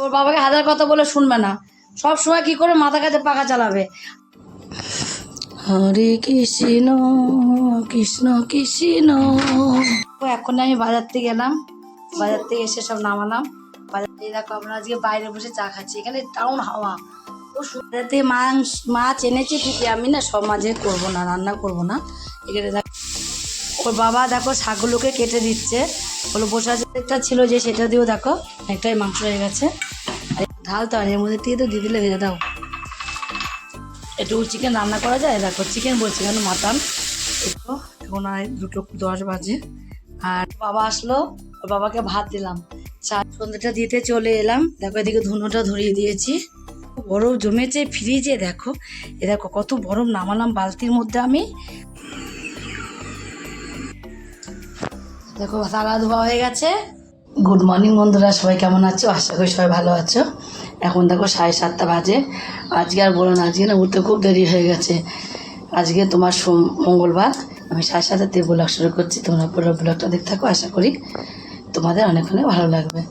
ওর বাবাকে হাজার কথা বলে শুনবে না। সব সময় কি করে মাথা কাছে পাকা চালাবে? হরে কৃষ্ণ কৃষ্ণ কৃষ্ণ। এখন আমি বাজার থেকে গেলাম বাজার থেকে এসে সব নামালাম। বাজার থেকে দেখো আমরা আজকে বাইরে বসে চা খাচ্ছি। এখানে টাউন হাওয়া। ও মাছ এনেছি ঠিকই। আমি না সব মাঝে করব না রান্না করব না। এখানে দেখ ওর বাবা দেখো শাকগুলোকে কেটে দিচ্ছে। ওগুলো বসে একটা ছিল যে সেটা দিয়েও দেখো, একটাই মাংস হয়ে গেছে। ঢাল তো আর এর মধ্যে দিয়ে তো দিয়ে দিলে ভেজে দাও। একটু চিকেন রান্না করা যায়? দেখো চিকেন বলছি কেন? মাটন একটু এখন দুটো দশ বাজে। আর বাবা আসলো, ওর বাবাকে ভাত দিলাম। চা সন্ধ্যাটা দিতে চলে এলাম। দেখো, এদিকে ধুনোটা ধরিয়ে দিয়েছি। বরফ জমেছে ফ্রিজে, দেখো। এ দেখো, কত বরফ, নামালাম বালতির মধ্যে আমি। দেখো সালা ধোয়া হয়ে গেছে। গুড মর্নিং বন্ধুরা, সবাই কেমন আছো? আশা করি সবাই ভালো আছো। এখন দেখো, সাড়ে সাতটা বাজে। আজকে আর বলো না, আজকে না উঠতে খুব দেরি হয়ে গেছে। আজকে তোমার সোম- মঙ্গলবার। আমি সাড়ে সাতটাতে ব্লগ শুরু করছি। তোমরা পুরো ব্লগটা দেখতে থাকো, আশা করি তোমাদের অনেক অনেক ভালো লাগবে।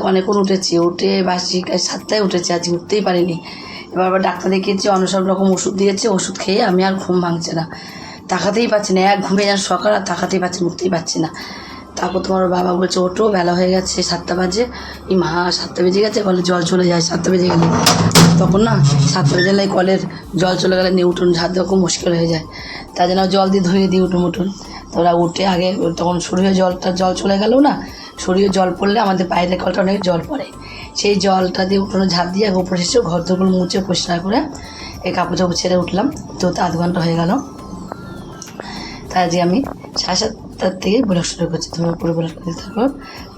অনেকক্ষণ উঠেছি। উঠে বাসি সাতটায় উঠেছি আজকে উঠতেই পারিনি। এবার আবার ডাক্তার দেখিয়েছি, অন্য সব রকম ওষুধ দিয়েছে, ওষুধ খেয়ে আমি আর ঘুম ভাঙছে না। তাকাতেই পাচ্ছি না। এক ঘুমে যেন সকাল আর তাকাতেই পাচ্ছি না, উঠতেই পারছি না। তারপর তোমার বাবা বলছে ওঠো বেলা হয়ে গেছে সাতটা বাজে। এই মা সাতটা বেজে গেছে কলে জল চলে যায় সাতটা বেজে গেলে। তখন না সাতটা বেজে গেলে কলের জল চলে গেলে নিয়ে উঠুন ঝাড় দেওয়া খুব মুশকিল হয়ে যায়। তাই জন্য জল দিয়ে ধুয়ে দিই উঠুন উঠুন তো ওরা উঠে আগে তখন সরিয়ে জলটা জল চলে গেল না সরিয়ে জল পড়লে আমাদের বাইরের কলটা অনেক জল পড়ে। সেই জলটা দিয়ে উঠোনো ঝাঁপ দিয়ে উপরে এসে ঘর দোরগুলো মুছে পরিষ্কার করে এই কাপড় চাপড় ছেড়ে উঠলাম। তো আধ ঘণ্টা হয়ে গেল। তাই আজকে আমি সাড়ে সাতটার থেকে ব্লগ শুরু করছি। তোমরা পুরো ব্লগ করতে থাকো।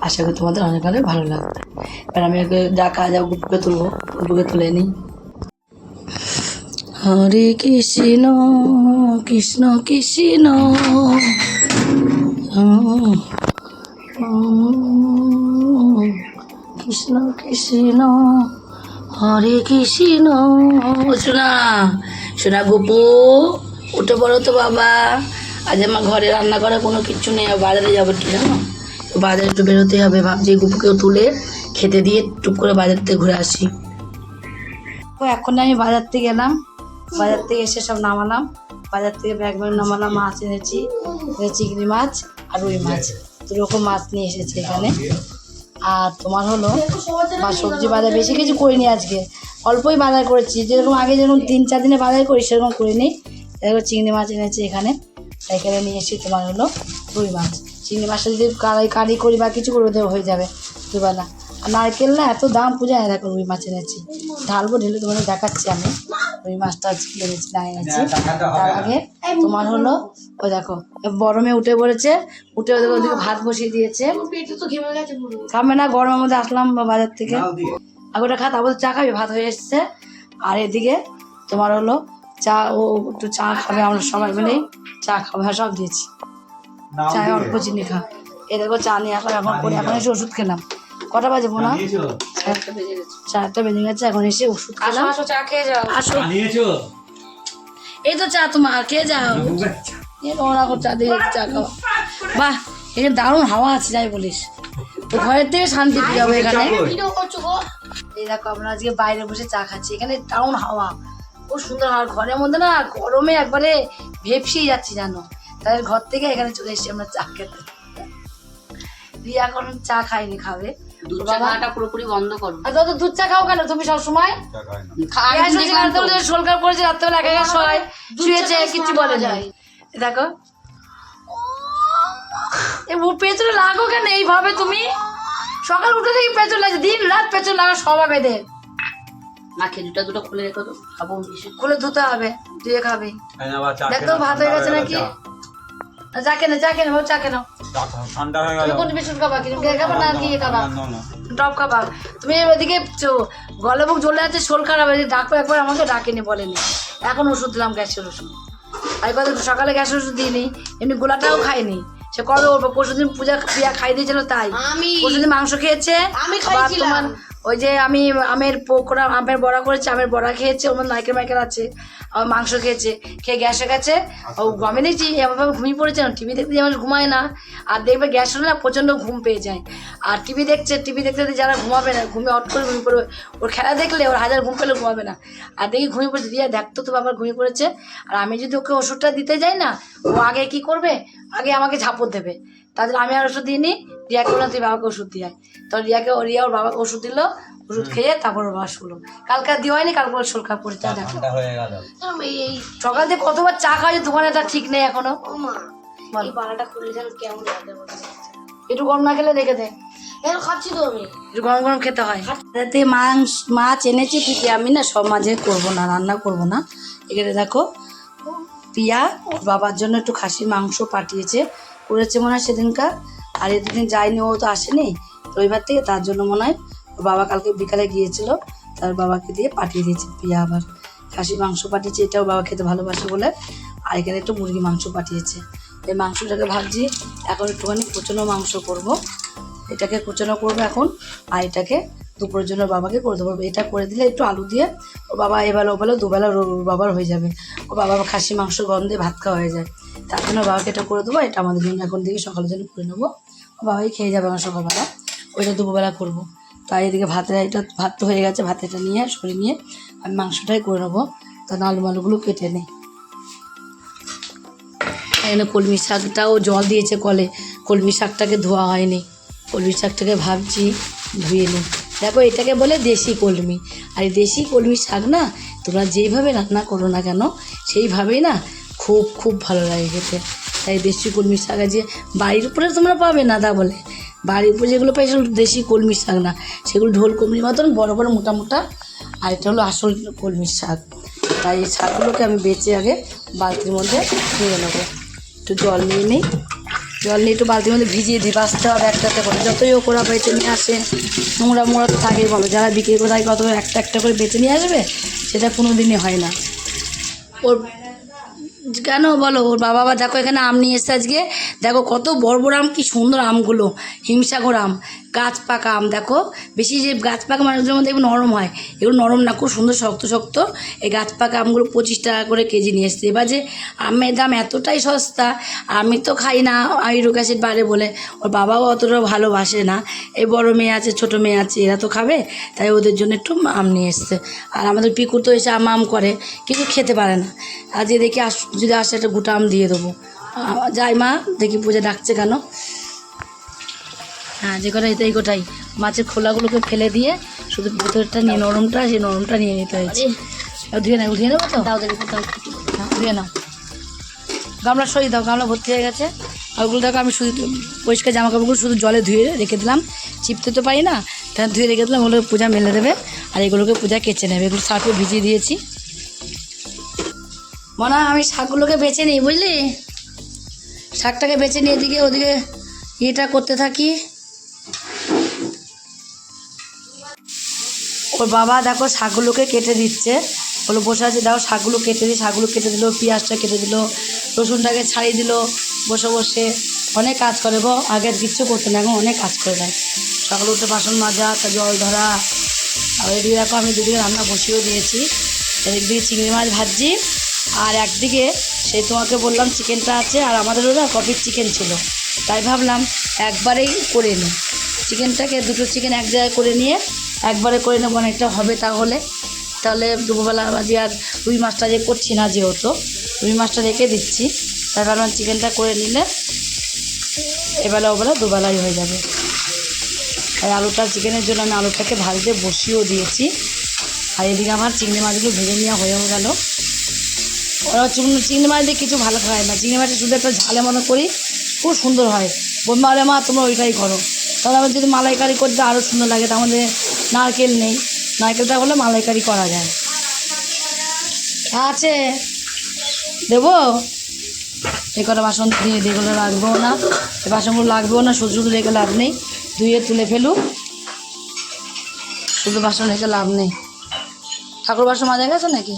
আশা করি তোমাদের অনেক অনেক ভালো লাগবে। এবার আমি আগে যা কাজ যাব গুপুকে তুলবো। গুপুকে তুলে নিই। হরে কৃষ্ণ কৃষ্ণ কৃষ্ণ। কৃষ্ণ কৃষ্ণ, হরে কৃষ্ণ। শোনা শোনা গোপু, উঠে পড়ো তো বাবা। আজ আমার ঘরে রান্না করার কোনো কিছু নেই বাজারে যাব একটু জানো? তো বাজারে একটু বেরোতেই হবে, ভাবছি গুপুকেও তুলে খেতে দিয়ে টুক করে বাজার থেকে ঘুরে আসি। তো এখন আমি বাজার থেকে গেলাম বাজার থেকে এসে সব নামালাম, বাজার থেকে ব্যাগ ব্যাগ নামালাম, মাছ এনেছি চিংড়ি মাছ আর রুই মাছ দু রকম মাছ নিয়ে এসেছি এখানে। আর তোমার হলো, বা সবজি বাজার বেশি কিছু করিনি আজকে, অল্পই বাজার করেছি, যেরকম আগে যেরকম তিন চার দিনে বাজার করি, সেরকম করিনি। এরকম চিংড়ি মাছ এনেছি এখানে। এখানে নিয়ে এসেছি তোমার হলো রুই মাছ। চিংড়ি মাছটা যদি কারি কারি করি বা কিছু করে দেবো হয়ে যাবে। দুবেলা আর নারকেল না এত দাম পূজায় দেখো রুই মাছ এনেছি। ঢালবো ঢেলে তোমাদের দেখাচ্ছি আমি। রুই মাছটা এনেছি না এনেছি। তার আগে তোমার হলো ওই দেখো গরমে উঠে পড়েছে। উঠে ওদের ওদিকে ভাত বসিয়ে দিয়েছে। খাবে না গরমের মধ্যে আসলাম বাজার থেকে। আগোটা খা তারপর চা খাবি ভাত হয়ে এসছে। আর এদিকে তোমার হলো চা ও একটু চা খাবে আমরা সবাই মিলেই চা খাব হ্যাঁ সব দিয়েছি। চায় অল্প চিনি খা। এই দেখো চা নিয়ে আসলাম এখন করে এখন এসে ওষুধ খেলাম। কটা বাজে না চারটা বেজে গেছে। গেছে এখন এসে ওষুধ খেলাম। চা খেয়ে যাও। আসো। এই তো চা তোমার খেয়ে যাও। এই চা। দিয়ে চা খাওয়া বাহ এখানে দারুণ হাওয়া আছে যাই বলিস। তো ঘরের থেকে শান্তি পেয়ে যাব এখানে। এই দেখো আমরা আজকে বাইরে বসে চা খাচ্ছি। এখানে দারুণ হাওয়া। সুন্দর হাওয়া ঘরের মধ্যে না গরমে একবারে ভেপসিয়ে যাচ্ছি জানো। তাদের ঘর থেকে এখানে চলে এসেছি আমরা চা খেতে। রিয়া এখন চা খাইনি খাবে। পুরোপুরি বন্ধ করো। আর তো দুধ চা খাও কেন? তুমি সবসময়? করেছে রাত্রেবেলা একা একা শোয় শুয়েছে কিছু বলে যায় দেখো। এ পেছনে লাগো কেন? এইভাবে তুমি? সকাল উঠে থেকে পেছন লাগছে দিন রাত পেছন লাগা স্বভাব এদের মা খেজুরটা দুটো খুলে রেখো তো খাব খুলে ধুতে হবে ধুয়ে খাবে। দেখতো ভাত হয়ে গেছে নাকি? চা। কেন চা কেন চা কেন ঠান্ডা হয়ে তুমি গেল। কোন বিস্কুট খাবা কি? তুমি খাবা না কি খাবা? টপ খাবা। তুমি ওদিকে চ- গলা বুক জ্বলে আছে শোল খারাপ হয়েছে ডাকো একবার আমাকে ডাকেনি বলেনি। এখন ওষুধ দিলাম গ্যাসের ওষুধ। কত সকালে গ্যাসের ওষুধ দিইনি এমনি গোলাটাও খাইনি। সে কবে পরশু দিন পূজা প্রিয়া খাই দিয়েছিল তাই। আমি পরশু দিন মাংস খেয়েছে আমি খাইছিলাম। ওই যে আমি আমের পকোড়া, আমের বড়া করেছে, আমের বড়া খেয়েছে ওর নারকেল মাইকেল আছে, আমার মাংস খেয়েছে, খেয়ে গ্যাসে গেছে। ও আমি দেখছি এমনভাবে ঘুমিয়ে পড়েছে টিভি দেখতে যেমন ঘুমায় না, আর দেখবে গ্যাস হলে না প্রচণ্ড ঘুম পেয়ে যায়। আর টিভি দেখছে, টিভি দেখতে দেখতে যারা ঘুমাবে না, ঘুমে অট করে ঘুমিয়ে পড়বে, ওর খেলা দেখলে ওর হাজার ঘুম পেলে ঘুমাবে না। আর দেখি ঘুমিয়ে পড়েছে, দিয়ে দেখতো তো বাবার ঘুমিয়ে পড়েছে। আর আমি যদি ওকে ওষুধটা দিতে যাই না, ও আগে কি করবে? আগে আমাকে ঝাপড় দেবে। তাদের আমি আর ওষুধ দিইনি রিয়াকে বললাম তুই বাবাকে ওষুধ দিয়ে আয়। তো রিয়াকে ও রিয়া ওর বাবাকে ওষুধ দিল ওষুধ খেয়ে তারপর ওর বাবা শুলো কালকে আর দেওয়া হয়নি কালকে ওর শরীর খারাপ করেছে দেখো। হয়ে এই এই। সকাল থেকে কতবার চা খাওয়া দোকানে তার ঠিক নেই এখনও। একটু গরম না খেলে রেখে দে। খাচ্ছি তো আমি। একটু গরম গরম খেতে হয়। মাংস মাছ এনেছি ঠিকই আমি না সব মাঝে করব না রান্না করব না। এখানে দেখো পিয়া ওর বাবার জন্য একটু খাসি মাংস পাঠিয়েছে। করেছে মনে হয় সেদিনকার। আর এদিন যায়নি, ও তো আসেনি। রবিবার থেকে তার জন্য মনে হয় বাবা কালকে বিকালে গিয়েছিল, তার বাবাকে দিয়ে পাঠিয়ে দিয়েছে পিয়া আবার। খাসির মাংস পাঠিয়েছে, এটাও বাবা খেতে ভালোবাসে বলে। আর এখানে একটু মুরগি মাংস পাঠিয়েছে। এই মাংসটাকে ভাবছি এখন একটুখানি কুচনো মাংস করব। এটাকে কুচনো করব এখন, আর এটাকে দুপুরের জন্য বাবাকে করে দেবো। এটা করে দিলে একটু আলু দিয়ে, ও বাবা এবেলা ওবেলা দুবেলা বাবার হয়ে যাবে। ও বাবা খাসি মাংস গন্ধে ভাত খাওয়া হয়ে যায়। তার জন্য বাবাকে এটা করে দেবো, এটা আমাদের জন্য এখন থেকে সকালের জন্য করে নেব। বাবাই খেয়ে যাবে আমার সকালবেলা, ওইটা দুপুরবেলা করব। তাই এদিকে ভাতের এটা ভাত তো হয়ে গেছে, ভাত এটা নিয়ে সরিয়ে নিয়ে আমি মাংসটাই করে নেব। তা আলু মালুগুলো কেটে নিই। এখানে কলমি শাকটাও জল দিয়েছে কলে, কলমি শাকটাকে ধোয়া হয়নি। কলমি শাকটাকে ভাবছি ধুয়ে নিই। দেখো, এটাকে বলে দেশি কলমি। আর এই দেশি কলমি শাক না, তোমরা যেইভাবে রান্না করো না কেন, সেইভাবেই না খুব খুব ভালো লাগে খেতে। তাই দেশি কলমি শাক আছে। বাড়ির উপরে তোমরা পাবে না তা বলে। বাড়ির উপরে যেগুলো পাই সেগুলো দেশি কলমি শাক না। সেগুলো ঢোল কলমির মতন, বড় বড়, মোটা মোটা। আর এটা হলো আসল কলমির শাক। তাই এই শাকগুলোকে আমি বেঁচে আগে বালতির মধ্যে নিয়ে নেব। একটু জল নিয়ে নিই। জল নিয়ে একটু বালতির মধ্যে ভিজিয়ে দিই। বাঁচতে হবে একটাতে করে। যতই ও কোড়া বেঁচে নিয়ে আসে। নোংরা মোড়া তো থাকেই বলো। যারা বিক্রি করে থাকে, কত একটা একটা করে বেঁচে নিয়ে আসবে? সেটা কোনো দিনই হয় না। ওর কেন বলো? ওর বাবা বা দেখো এখানে আম নিয়ে এসছে আজকে। দেখো কত বড় বড় আম, কি সুন্দর আমগুলো। হিমসাগর আম গাছ পাকা আম, দেখো। বেশি যে গাছ পাকা মানুষের মধ্যে এগুলো নরম হয়। এগুলো নরম না, খুব সুন্দর শক্ত শক্ত। এই গাছ পাকা আমগুলো পঁচিশ টাকা করে কেজি নিয়ে এসছে। এবার যে আমের দাম এতটাই সস্তা, আমি তো খাই না আইরুক অ্যাসিড বাড়ে বলে। ওর বাবাও অতটা ভালোবাসে না। এই বড় মেয়ে আছে, ছোট মেয়ে আছে, এরা তো খাবে। তাই ওদের জন্য একটু আম নিয়ে এসছে। আর আমাদের পিকুর তো এসে আম আম করে, কিন্তু খেতে পারে না। আজকে দেখি আস যদি আসে একটা গোটা আম দিয়ে দেবো। যাই মা দেখি পূজা ডাকছে কেন? হ্যাঁ যে কটা এই গোটাই মাছের খোলাগুলোকে ফেলে দিয়ে শুধু ভেতরটা নিয়ে নরমটা সেই নরমটা নিয়ে নিতে হয়েছে। ধুয়ে নেব ধুয়ে নেব তো? দাও দেখি হ্যাঁ, ধুয়ে নাও। গামলা সরিয়ে দাও গামলা ভর্তি হয়ে গেছে। আর ওগুলো দেখো আমি শুধু পরিষ্কার জামা কাপড়গুলো শুধু জলে ধুয়ে রেখে দিলাম। চিপতে তো পারি না তাই ধুয়ে রেখে দিলাম ওগুলো পূজা মেলে দেবে। আর এগুলোকে পূজা কেচে নেবে এগুলো সার্ফে ভিজিয়ে দিয়েছি। মনে, আমি শাকগুলোকে বেছে নিই, বুঝলি? শাকটাকে বেছে নিয়ে এদিকে ওদিকে ইয়েটা করতে থাকি। ওর বাবা দেখো শাকগুলোকে কেটে দিচ্ছে। বলো, বসে আছে দেখো শাকগুলো কেটে দিই, শাকগুলো কেটে দিল, পেঁয়াজটা কেটে দিল, রসুনটাকে ছাড়িয়ে দিল, বসে বসে। অনেক কাজ করে গো, আগে কিচ্ছু করতো না, এখন অনেক কাজ করে দেয় সকালে উঠে বাসন মাজা জল ধরা আর এদিকে দেখো আমি দুদিকে রান্না বসিয়েও দিয়েছি। আর একদিকে চিংড়ি মাছ ভাজছি। আর একদিকে সেই তোমাকে বললাম চিকেনটা আছে আর আমাদেরও না কপির চিকেন ছিল। তাই ভাবলাম একবারেই করে নিই চিকেনটাকে দুটো চিকেন এক জায়গায় করে নিয়ে একবারে করে নেব, অনেকটা হবে তাহলে। তাহলে দুপুরবেলা বাজি আর রুই মাছটা যে করছি না যেহেতু, রুই মাছটা রেখে দিচ্ছি। তাই ভাবলাম চিকেনটা করে নিলে এবেলা ওবেলা দুবেলাই হয়ে যাবে। আর আলুটা চিকেনের জন্য আমি আলুটাকে ভাজতে বসিয়েও দিয়েছি। আর এদিকে আমার চিংড়ি মাছগুলো ভেজে নেওয়া হয়েও গেল। ওরা চিংড়ি চিংড়ি মাছ দিয়ে কিছু ভালো খায় না। চিংড়ি মাছের শুধু একটা ঝালে মনে করি, খুব সুন্দর হয়। বোম্বা বলে মা, তোমরা ওইটাই করো। তাহলে আমার যদি মালাইকারি করতে আরও সুন্দর লাগে, তার মধ্যে নারকেল নেই। নারকেলটা হলে মালাইকারি করা যায়। আছে। দেবো? এই কটা বাসন দিয়ে যেগুলো রাখবেও না। এই বাসনগুলো লাগবেও না, শুধু শুধু রেখে লাভ নেই। ধুয়ে তুলে ফেলুক। শুধু বাসন রেখে লাভ নেই। ঠাকুর বাসন মাজা গেছে নাকি?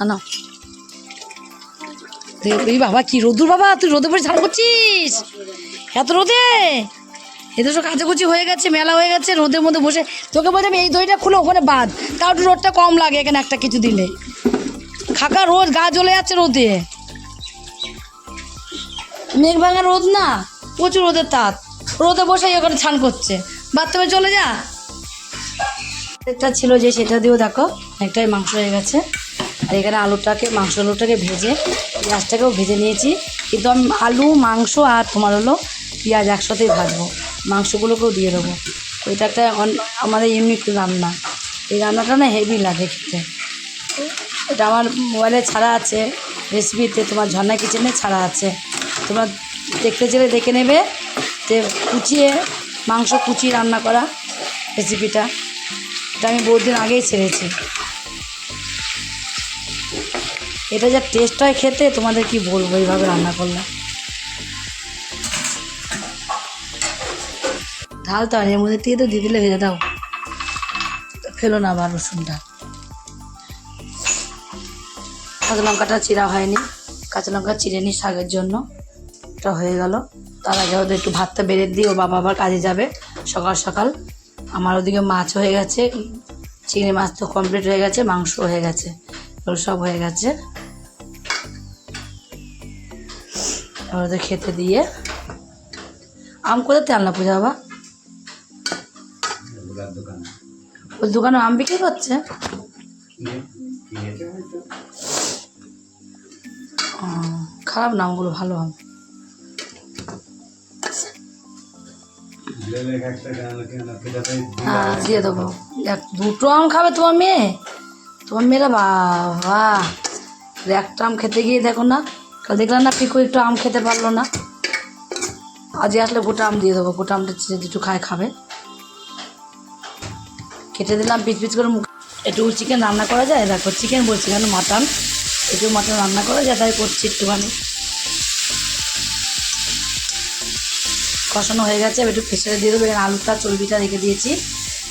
আনো। এই বাবা, কি রোদুর বাবা? তুই রোদে পরে ঝাড় করছিস? এত রোদে? এ তো সব কাচাকুচি হয়ে গেছে, মেলা হয়ে গেছে, রোদের মধ্যে বসে। তোকে আমি এই দইটা খুলে ওখানে বাদ তাও একটু রোদটা কম লাগে এখানে একটা কিছু দিলে। খাকা রোদ, গা জ্বলে যাচ্ছে রোদে। মেঘ ভাঙা রোদ না? প্রচুর রোদের তাপ। রোদে বসে ওখানে ছান করছে। বাথরুমে চলে যা। একটা ছিল যে সেটা দিয়েও দেখো, একটাই মাংস হয়ে গেছে। আর এখানে আলুটাকে, মাংস আলুটাকে ভেজে, পেঁয়াজটাকেও ভেজে নিয়েছি। কিন্তু আমি আলু, মাংস আর তোমার হলো পেঁয়াজ একসাথেই ভাজবো। মাংসগুলোকেও দিয়ে দেবো। এটা একটা আমাদের ইউনিক রান্না। এই রান্নাটা না হেভি লাগে খেতে। এটা আমার মোবাইলে ছাড়া আছে রেসিপিতে তোমার ঝর্ণা কিচেনে ছাড়া আছে। তোমরা দেখতে চাইলে দেখে নেবে যে কুচিয়ে, মাংস কুচিয়ে রান্না করা রেসিপিটা এটা আমি বহুদিন আগেই ছেড়েছি। এটা যা টেস্ট হয় খেতে, তোমাদের কি বলব এইভাবে রান্না করলে? ঢাল তো এর মধ্যে দিয়ে তো দিয়ে দিলে ভেজে দাও। ফেলো না আবার রসুনটা। কাঁচা লঙ্কাটা চিরা হয়নি। কাঁচা লঙ্কা চিরে নি শাকের জন্য। এটা হয়ে গেল। তার আগে ওদের একটু ভাতটা বেড়ে দিই ও বাবা আবার কাজে যাবে সকাল সকাল। আমার ওদিকে মাছ হয়ে গেছে। চিংড়ি মাছ তো কমপ্লিট হয়ে গেছে মাংস হয়ে গেছে। সব হয়ে গেছে। ওদের খেতে দিয়ে। আম কোথাতে তেল না পূজা বাবা? ওই দোকানে। আম বিক্রি করছে? খারাপ না আমগুলো ভালো আম। হ্যাঁ দিয়ে দেবো। এক দুটো আম খাবে তোমার মেয়ে? তোমার মেয়েরা বাবা একটা আম খেতে গিয়ে দেখো না, কাল দেখলাম না পিকু একটু আম খেতে পারল না। আজকে আসলে গোটা আম দিয়ে দেবো, গোটা আমটা দুটো খায় খাবে। কেটে দিলাম পিচ পিচ করে একটু চিকেন রান্না করা যায় দেখো চিকেন বলছি কেন মাটন। একটু মাটন রান্না করা যায়, তাই করছি একটুখানি। কষানো হয়ে গেছে একটু প্রেসারে দিয়ে দেবো আলুটা, চর্বিটা রেখে দিয়েছি।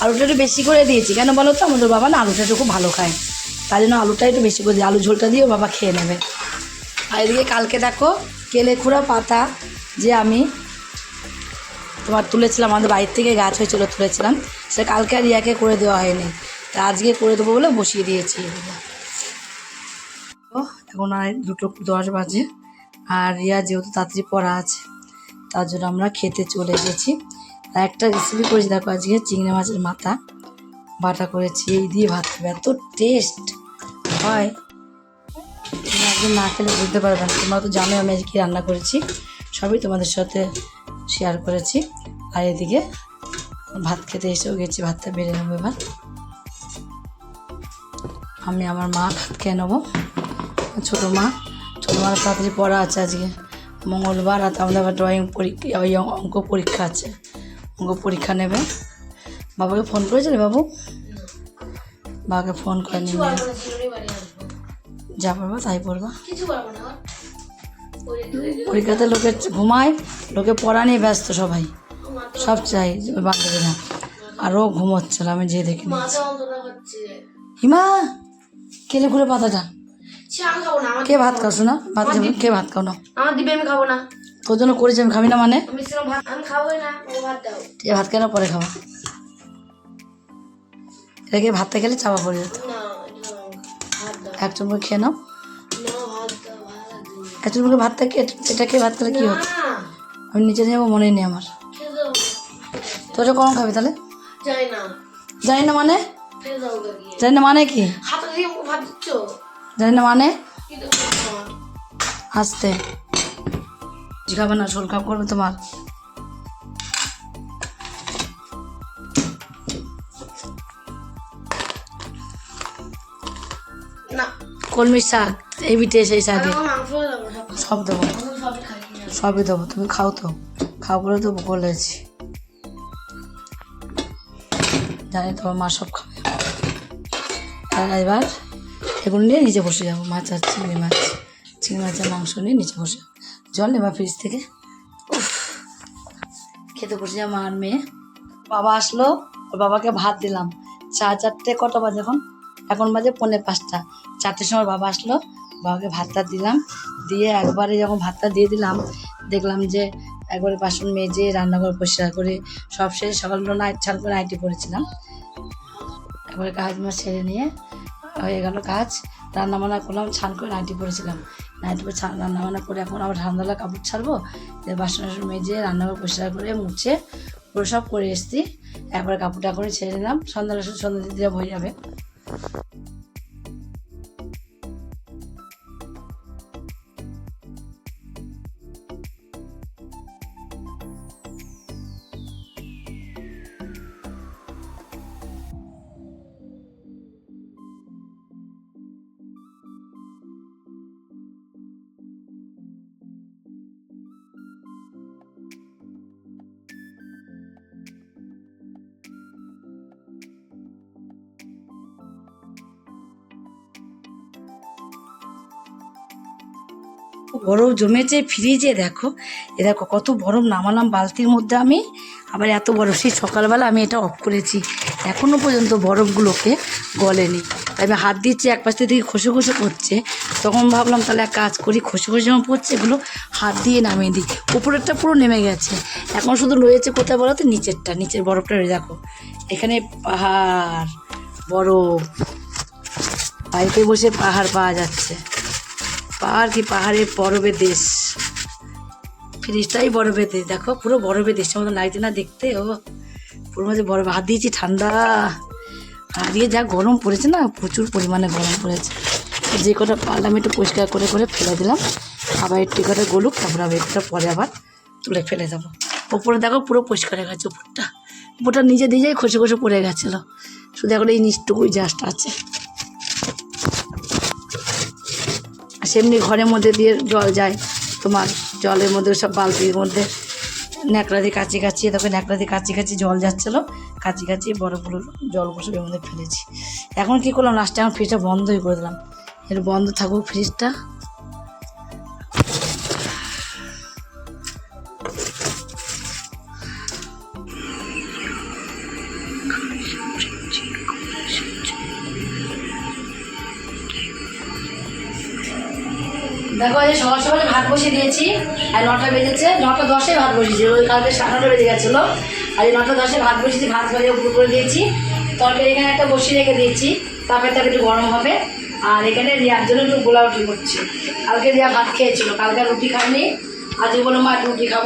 আলুটা একটু বেশি করে দিয়েছি। কেন বলো তো? আমাদের বাবা না আলুটা একটু খুব ভালো খায়। তাই জন্য আলুটা একটু বেশি করে দিই। আলু ঝোলটা দিয়েও বাবা খেয়ে নেবে। আর এদিকে কালকে দেখো, কেলে খুঁড়া পাতা যে আমি তোমার তুলেছিলাম, আমাদের বাড়ির থেকে গাছ হয়েছিল তুলেছিলাম সে কালকে আর ইয়াকে করে দেওয়া হয়নি। তা আজকে করে দেবো বলে বসিয়ে দিয়েছি। এখন আর দুটো দশ বাজে। আর রিয়া যেহেতু তাড়াতাড়ি পড়া আছে, তার জন্য আমরা খেতে চলে এসেছি। আর একটা রেসিপি করেছি, দেখো আজকে চিংড়ি মাছের মাথা। বাটা করেছি, এই দিয়ে ভাত খাবে, এত টেস্ট হয়। তোমরা একদিন না খেলে বুঝতে পারবে না। তোমরা তো জানো আমি আজকে রান্না করেছি। সবই তোমাদের সাথে শেয়ার করেছি। আর এদিকে ভাত খেতে এসেও গেছি, ভাতটা বেড়ে নেব এবার। আমি আমার মা ভাত খেয়ে নেব। ছোটো মা, ছোটো মার তাড়াতাড়ি পড়া আছে আজকে। মঙ্গলবার আর আমাদের আবার ড্রয়িং পরীক্ষা, ওই অঙ্ক পরীক্ষা আছে। পরীক্ষা নেবে। বাবাকে ফোন করেছিলে বাবু। বাবাকে ফোন করে নিয়ে। যা পড়বা তাই পড়বা। পরীক্ষাতে লোকে ঘুমায় লোকে পড়া নিয়ে ব্যস্ত সবাই। সব চাই বান্ধবীরা আরও ঘুমোচ্ছিল আমি যেয়ে দেখে নিয়েছি হিমা কেলে ঘুরে পাতাটা? না কে ভাত খাও শোনা। ভাত কে ভাত খাও না আমার দিবে আমি খাব না। তোর জন্য করেছি আমি খাবি না মানে? ভাত ভাত ভাত কেন পরে খাওয়া এটাকে ভাতটা খেলে চাপা পড়ে যেত? ভাত এক চুমুকে খেয়ে নাও। ভাত ভাত এক চুমুকে ভাতটা খেয়ে এটা খেয়ে ভাত খেলে কী হতো আমি নিচে যাব মনেই নেই আমার। তোরা কখন খাবি তাহলে? যাই না। জানি না মানে? জানি না মানে কি? ভাত জানি না মানে? আসতে খাবে না শোল কাপ করবে তোমার। কলমির শাক এই বিটে সেই শাকে সব। দেবো। সবই দেবো। তুমি খাও তো। খাও বলে তো বলেছি। জানি তোমার মা সব খাবে। আর এবার এগুলো নিয়ে নিচে বসে যাব। মাছ আর চিংড়ি মাছ। চিংড়ি মাছের মাংস নিয়ে নিচে বসে যাব। জল নেবা ফ্রিজ থেকে। খেতে বসে যাব মা আর মেয়ে। বাবা আসলো, ওর বাবাকে ভাত দিলাম। চা চারটে কত বাজে এখন? এখন বাজে পৌনে পাঁচটা। চারটের সময় বাবা আসলো, বাবাকে ভাতটা দিলাম। দিয়ে একবারে যখন ভাতটা দিয়ে দিলাম, দেখলাম যে একবারে বাসন মেজে, রান্নাঘর পরিষ্কার করে সব শেষে। সকালবেলা নাইট ছান করে নাইটি করেছিলাম একবারে কাজ মাছ ছেড়ে নিয়ে হয়ে গেল কাজ। রান্না বান্না করলাম ছান করে নাইটি পরেছিলাম নাইটি পরে ছান রান্না বান্না করে এখন আবার ঠান্ডালা কাপড় ছাড়বো। দিয়ে বাসন টাসন মেজে রান্নাঘর পরিষ্কার করে মুছে পুরো সব করে এসছি। একবার কাপড়টা করে ছেড়ে নিলাম সন্ধ্যা সন্ধ্যা দিতে হয়ে যাবে। বরফ জমেছে ফ্রিজে দেখো, এ দেখো কত বরফ নামালাম বালতির মধ্যে আমি। আবার এত বরফ সেই সকালবেলা আমি এটা অফ করেছি। এখনও পর্যন্ত বরফগুলোকে গলেনি। আমি হাত দিচ্ছি, এক পাশ থেকে খসে খসে পড়ছে। তখন ভাবলাম তাহলে এক কাজ করি, খসে খসে যখন পড়ছে এগুলো হাত দিয়ে নামিয়ে দিই। উপরেরটা পুরো নেমে গেছে। এখন শুধু রয়েছে কোথায় বলো তো? নিচেরটা, নিচের বরফটা রয়ে দেখো, এখানে পাহাড়, বরফ। বাইকে বসে পাহাড় পাওয়া যাচ্ছে। পাহাড় কি পাহাড়ের বরফের দেশ। ফ্রিজটাই বরফের দেশ। দেখো, পুরো বরফের দেশের মতো লাগছে না দেখতে? ও, পুরো মাঝে বরফ। হাত দিয়েছি ঠান্ডা। আর দিয়ে যা গরম পড়েছে না, প্রচুর পরিমাণে গরম পড়েছে। যে কটা পারলাম একটু পরিষ্কার করে করে ফেলে দিলাম। আবার একটু কটা গলুক, তারপরে আবার একটু পরে আবার তুলে ফেলে দেবো। ওপরে দেখো, পুরো পরিষ্কার হয়ে গেছে উপরটা। উপরটা নিজে নিজেই খসে খসে পড়ে গেছিল। শুধু এখন এই নিচটুকুই জাস্ট আছে। সেমনি ঘরের মধ্যে দিয়ে জল যায়, তোমার জলের মধ্যে সব বালতির মধ্যে। ন্যাকড়া দিয়ে কাচি কাচিয়ে, তখন ন্যাকড়া দিয়ে কাচি কাচি জল যাচ্ছিল, কাচি কাচিয়ে বরফগুলো জল বসে এর মধ্যে ফেলেছি। এখন কী করলাম? লাস্টে এখন ফ্রিজটা বন্ধই করে দিলাম। এর বন্ধ থাকুক ফ্রিজটা দেখো এই সকাল সকালে ভাত বসিয়ে দিয়েছি আর নটা বেজেছে নটা দশে ভাত বসিয়েছি ওই কালকে সাড়ে নটা বেজে গেছিল আর এই নটা দশে ভাত বসিয়েছি ভাত ভেজে উপর করে দিয়েছি তরকারি এখানে একটা বসিয়ে রেখে দিয়েছি তারপরে তাকে একটু গরম হবে আর এখানে রিয়ার জন্য একটু গোলা রুটি করছি কালকে রিয়া ভাত খেয়েছিল কালকে আর রুটি খাইনি আজকে বলো মা একটু রুটি খাব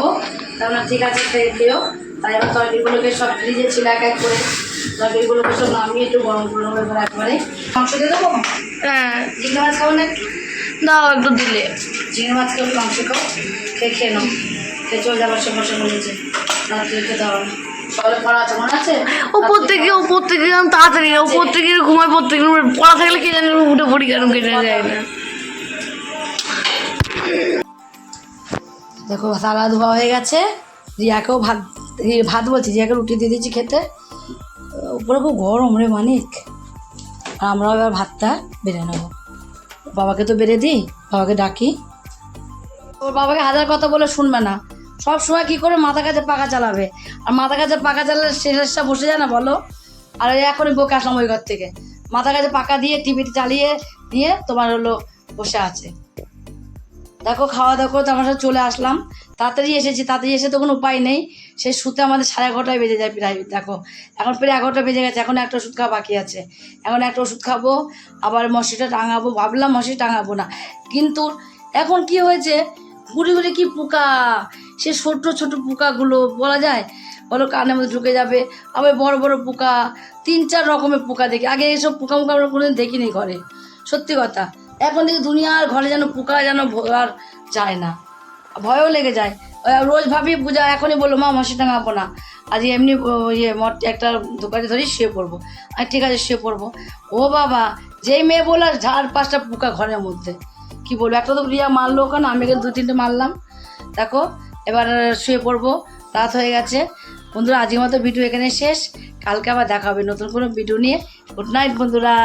তাহলে ঠিক আছে খেয়ে খেয়েও তাই এবার তরকারিগুলোকে সব ফ্রিজে ছিল এক এক করে তরকারিগুলোকে সব নামিয়ে একটু গরম করে নেব এবার একবারে। মাংস দিয়ে দেবো? হ্যাঁ। মাছ খাব না? দাও একটু দিলে চিংড়ি মাছ খেয়ে মাংস খাও খেয়ে খেয়ে নাও। খেয়ে চলে যাবার সময় সময় নিচে। রাত্রে খেতে হবে না। থেকে উপর থেকে তাড়াতাড়ি উপর থেকে ঘুমায় প্রত্যেক পড়া থাকলে কে জানি উঠে পড়ি কেন কেটে যায় না। দেখো সালা ধোয়া হয়ে গেছে। রিয়াকেও ভাত ভাত বলছি রিয়াকে রুটি দিয়ে দিয়েছি খেতে। উপরে খুব গরম রে মানিক। আর আমরাও এবার ভাতটা বেড়ে নেব। বাবাকে তো বেড়ে দিই, বাবাকে ডাকি। ওর বাবাকে হাজার কথা বলে শুনবে না। সব সময় কী করে মাথা কাছে পাকা চালাবে? আর মাথা কাছে পাকা চালালে শেষটা বসে যায় না বলো? আর এখন এখনই বকে আসলাম ওই ঘর থেকে। মাথা কাছে পাকা দিয়ে টিভিটি চালিয়ে দিয়ে তোমার হলো বসে আছে। দেখো, খাওয়া দাওয়া করে তো আমার সব চলে আসলাম। তাড়াতাড়ি এসেছি, তাড়াতাড়ি এসে তো কোনো উপায় নেই। সেই শুতে আমাদের সাড়ে এগারোটায় বেজে যায় প্রায়, দেখো। এখন প্রায় এগারোটা বেজে গেছে, এখন একটা ওষুধ খাওয়া বাকি আছে। এখন একটা ওষুধ খাব, আবার মশিটা টাঙাবো, ভাবলাম মশি টাঙাবো না। কিন্তু এখন কি হয়েছে, ঘুরে ঘুরে কি পোকা? সে ছোট ছোট পোকাগুলো, বলা যায়, বলো কানের মধ্যে ঢুকে যাবে। আবার বড় বড় পোকা, তিন চার রকমের পোকা দেখি। আগে এইসব পোকা মুখা আমরা কোনোদিন দেখিনি ঘরে। সত্যি কথা। এখন দেখি দুনিয়ার ঘরে যেন পোকা যেন ভ- আর যায় না। ভয়ও লেগে যায়। রোজ ভাবি পূজা, এখনই বলল, মা মাসি টাঙাবো না। আজ এমনি ইয়ে মট একটা দোকানে ধরি, শুয়ে পড়ব। আর ঠিক আছে, শুয়ে পড়ব। ও বাবা, যেই মেয়ে বলে ঝাড় পাঁচটা পোকা ঘরের মধ্যে। কি বলব, একটা তো রিয়া মারলো ওখানে, আমি এখানে দু তিনটে মারলাম। দেখো, এবার শুয়ে পড়ব, রাত হয়ে গেছে। বন্ধুরা, আজকের মতো ভিডিও এখানে শেষ। কালকে আবার দেখা হবে নতুন কোনো ভিডিও নিয়ে। গুড নাইট, বন্ধুরা।